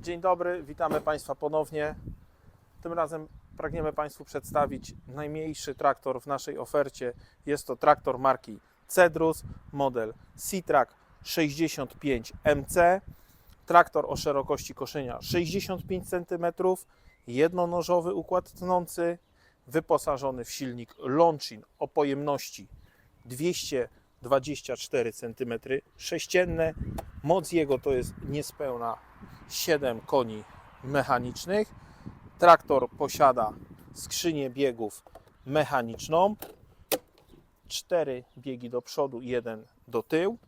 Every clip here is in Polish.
Dzień dobry, witamy Państwa ponownie. Tym razem pragniemy Państwu przedstawić najmniejszy traktor w naszej ofercie. Jest to traktor marki Cedrus, model C-Track 65MC. Traktor o szerokości koszenia 65 cm, jednonożowy układ tnący, wyposażony w silnik Lonchin o pojemności 224 cm sześcienne. Moc jego to jest niespełna 7 koni mechanicznych. Traktor posiada skrzynię biegów mechaniczną, 4 biegi do przodu, 1 do tyłu.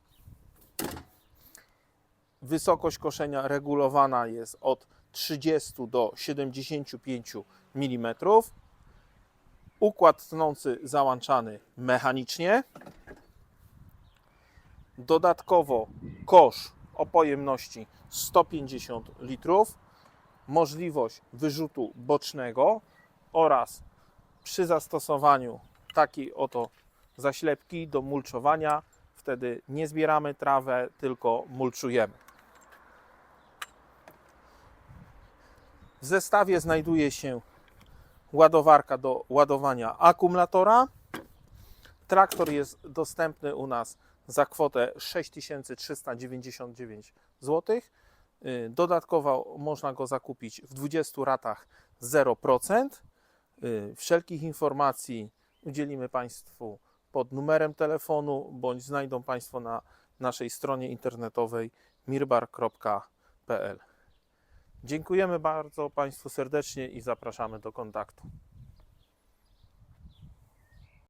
Wysokość koszenia regulowana jest od 30 do 75 mm. Układ tnący załączany mechanicznie. Dodatkowo kosz o pojemności 150 litrów, możliwość wyrzutu bocznego oraz przy zastosowaniu takiej oto zaślepki do mulczowania, wtedy nie zbieramy trawę, tylko mulczujemy. W zestawie znajduje się ładowarka do ładowania akumulatora. Traktor jest dostępny u nas za kwotę 6399 zł. Y, Dodatkowo można go zakupić w 20 ratach 0%. Y, Wszelkich informacji udzielimy Państwu pod numerem telefonu bądź znajdą Państwo na naszej stronie internetowej mirbar.pl. Dziękujemy bardzo Państwu serdecznie i zapraszamy do kontaktu.